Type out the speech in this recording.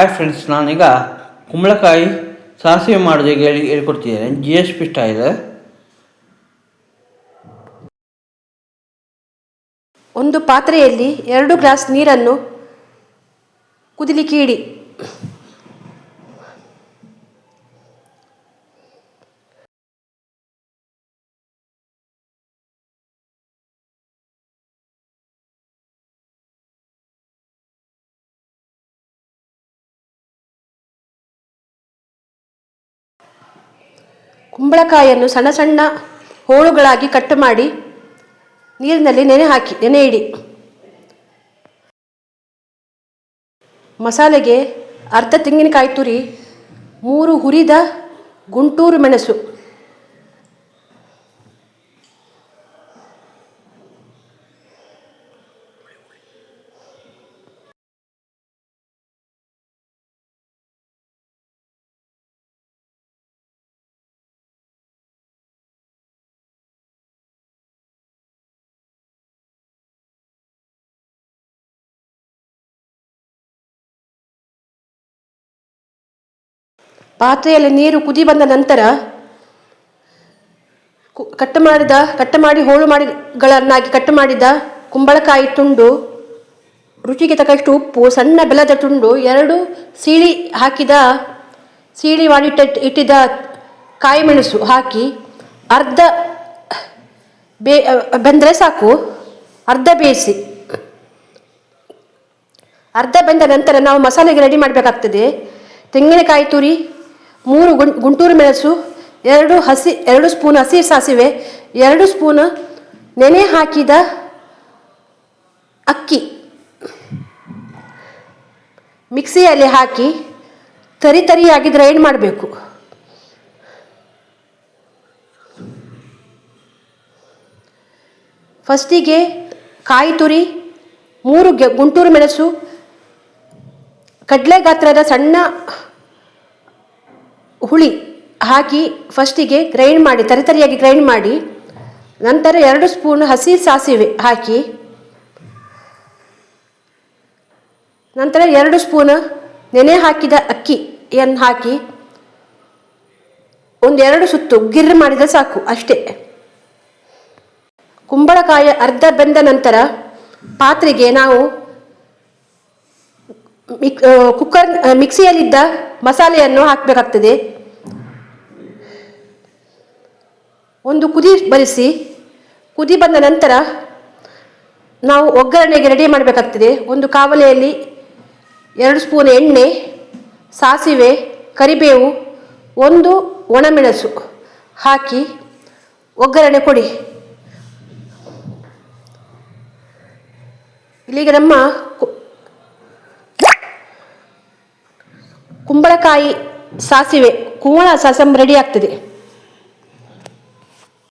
Hi friends ನಾನೀಗ ಕುಂಬಳಕಾಯಿ ಸಾಸಿವೆ ಮಾಡೋದು ಹೇಳಿ ಹೇಳ್ಕೊಡ್ತಿದ್ದೇನೆ. ಜಿ ಎಸ್ ಪಿ ಸ್ಟೈಲ್ ಒಂದು ಪಾತ್ರೆಯಲ್ಲಿ ಎರಡು ಗ್ಲಾಸ್ ನೀರನ್ನು ಕುದಿಲಿಕ್ಕೆ ಇಡಿ. ಕುಂಬಳಕಾಯಿಯನ್ನು ಸಣ್ಣ ಸಣ್ಣ ಹೋಳುಗಳಾಗಿ ಕಟ್ ಮಾಡಿ ನೀರಿನಲ್ಲಿ ನೆನೆ ಹಾಕಿ, ನೆನೆ ಇಡಿ. ಮಸಾಲೆಗೆ ಅರ್ಧ ತೆಂಗಿನಕಾಯಿ ತುರಿ, ಮೂರು ಹುರಿದ ಗುಂಟೂರು ಮೆಣಸು. ಪಾತ್ರೆಯಲ್ಲಿ ನೀರು ಕುದಿ ಬಂದ ನಂತರ ಕಟ್ ಮಾಡಿದ, ಕಟ್ ಮಾಡಿ ಹೋಳು ಮಾಡಿಗಳನ್ನಾಗಿ ಕಟ್ ಮಾಡಿದ ಕುಂಬಳಕಾಯಿ ತುಂಡು, ರುಚಿಗೆ ತಕ್ಕಷ್ಟು ಉಪ್ಪು, ಸಣ್ಣ ಬೆಲ್ಲದ ತುಂಡು, ಎರಡು ಸೀಳಿ ಹಾಕಿದ, ಸೀಳಿ ಮಾಡಿಟ್ಟ ಇಟ್ಟಿದ್ದ ಕಾಯಿ ಮೆಣಸು ಹಾಕಿ ಅರ್ಧ ಬೇ ಬೆಂದರೆ ಸಾಕು. ಅರ್ಧ ಬೇಯಿಸಿ. ಅರ್ಧ ಬೆಂದ ನಂತರ ನಾವು ಮಸಾಲೆಗೆ ರೆಡಿ ಮಾಡಬೇಕಾಗ್ತದೆ. ತೆಂಗಿನಕಾಯಿ ತುರಿ ಮೂರು ಗುಂ, ಗುಂಟೂರು ಮೆಣಸು, ಎರಡು ಹಸಿ, ಎರಡು ಸ್ಪೂನ್ ಹಸಿ ಸಾಸಿವೆ, ಎರಡು ಸ್ಪೂನ್ ನೆನೆ ಹಾಕಿದ ಅಕ್ಕಿ. ಮಿಕ್ಸಿಯಲ್ಲಿ ಹಾಕಿ ತರಿ ತರಿಯಾಗಿ ಗ್ರೈಂಡ್ ಮಾಡಬೇಕು. ಫಸ್ಟಿಗೆ ಕಾಯಿ ತುರಿ, ಮೂರು ಗುಂಟೂರು ಮೆಣಸು ಕಡಲೆ ಗಾತ್ರದ ಸಣ್ಣ ಹುಳಿ ಹಾಕಿ ಫಸ್ಟಿಗೆ ಗ್ರೈಂಡ್ ಮಾಡಿ ತರಿತರಿಯಾಗಿ ಗ್ರೈಂಡ್ ಮಾಡಿ, ನಂತರ ಎರಡು ಸ್ಪೂನ್ ಹಸಿ ಸಾಸಿವೆ ಹಾಕಿ, ನಂತರ ಎರಡು ಸ್ಪೂನ್ ನೆನೆ ಹಾಕಿದ ಅಕ್ಕಿಯನ್ನು ಹಾಕಿ ಒಂದೆರಡು ಸುತ್ತು ಗಿರ್ ಮಾಡಿದರೆ ಸಾಕು ಅಷ್ಟೇ. ಕುಂಬಳಕಾಯಿ ಅರ್ಧ ಬೆಂದ ನಂತರ ಪಾತ್ರೆಗೆ ನಾವು ಮಿಕ್ ಕುಕ್ಕರ್ ಮಿಕ್ಸಿಯಲ್ಲಿದ್ದ ಮಸಾಲೆಯನ್ನು ಹಾಕಬೇಕಾಗ್ತದೆ. ಒಂದು ಕುದಿ ಬರಿಸಿ, ಕುದಿ ಬಂದ ನಂತರ ನಾವು ಒಗ್ಗರಣೆಗೆ ರೆಡಿ ಮಾಡಬೇಕಾಗ್ತದೆ. ಒಂದು ಕಾವಲೆಯಲ್ಲಿ ಎರಡು ಸ್ಪೂನ್ ಎಣ್ಣೆ, ಸಾಸಿವೆ, ಕರಿಬೇವು, ಒಂದು ಒಣಮೆಣಸು ಹಾಕಿ ಒಗ್ಗರಣೆ ಕೊಡಿ. ಇಲ್ಲಿಗೆ ನಮ್ಮ ಕುಂಬಳಕಾಯಿ ಸಾಸಿವೆ ಕುಂಬಳ ಸಾಸಂ ರೆಡಿ ಆಗ್ತದೆ.